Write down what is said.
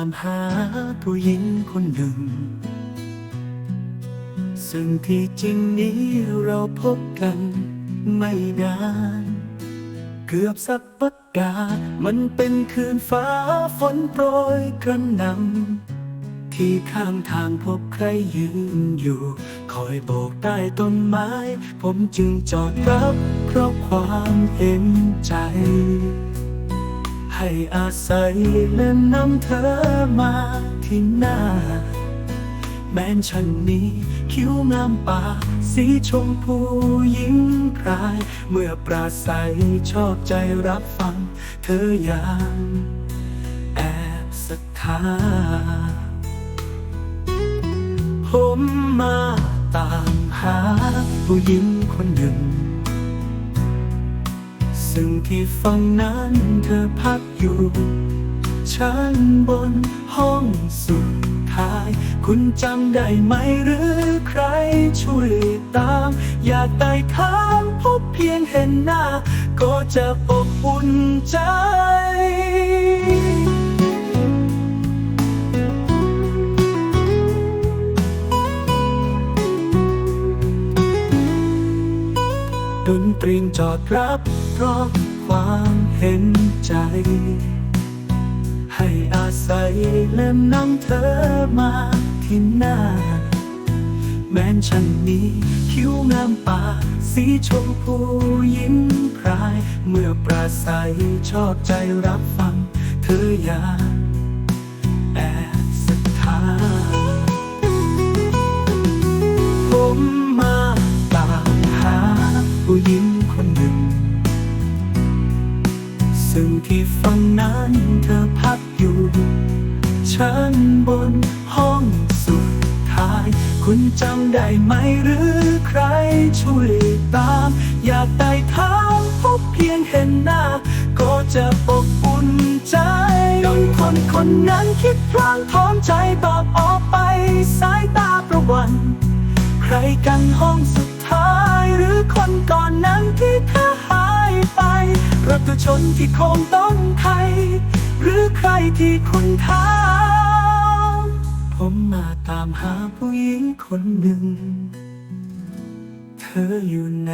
ามหาผู้หญิงคนหนึ่ง ซึ่งที่จริงนี้เราพบกันไม่นาน เกือบสักปัดกามันเป็นคืนฟ้าฝนโปรยกระหนำที่ข้างทางพบใครยืนอยู่ คอยโบกใต้ต้นไม้ ผมจึงจอดรับเพราะความเห็นใจ ให้อาศัยและนำเธอมาที่หน้า แม้นฉันนี้คิ้วงามปากสีชมพูยิ้มพราย เมื่อปราศัยชอบใจรับฟัง เธออย่างแอบศรัทธาผมมาตามหาผู้หญิงคนหนึ่ง ซึ่งที่ฝั่งนั้นเธอพักอยู่ชั้นบนห้องสุดท้าย คุณจำได้ไหมหรือใครช่วยตาม อยากได้ทางพบเพียงเห็นหน้า ก็จะอบอุ่นใจ ตรีจอดรับเพราะความเห็นใจ ให้อาศัยและนำเธอมาที่หน้า แม้นฉันนี้คิ้วงามปากสีชมพูยิ้มพราย เมื่อปราศัยชอบใจรับฟัง เธออย่า ซึ่งที่ฝั่งนั้นเธอพักอยู่ ชั้นบนห้องสุดท้าย คุณจำได้ไหมหรือใครช่วยตาม อยากได้ทางพบเพียงเห็นหน้า ก็จะอบอุ่นใจจนคนคนนั้นคิดพลางท้องใจบอกออกไปสายตาประวัน ใครกันห้องสุดท้ายหรือคนก่อนนั้นที่เธอ รถชนที่คงต้องไทย หรือใครที่คุณถามผมมาตามหาผู้หญิงคนหนึ่ง เธออยู่ไหน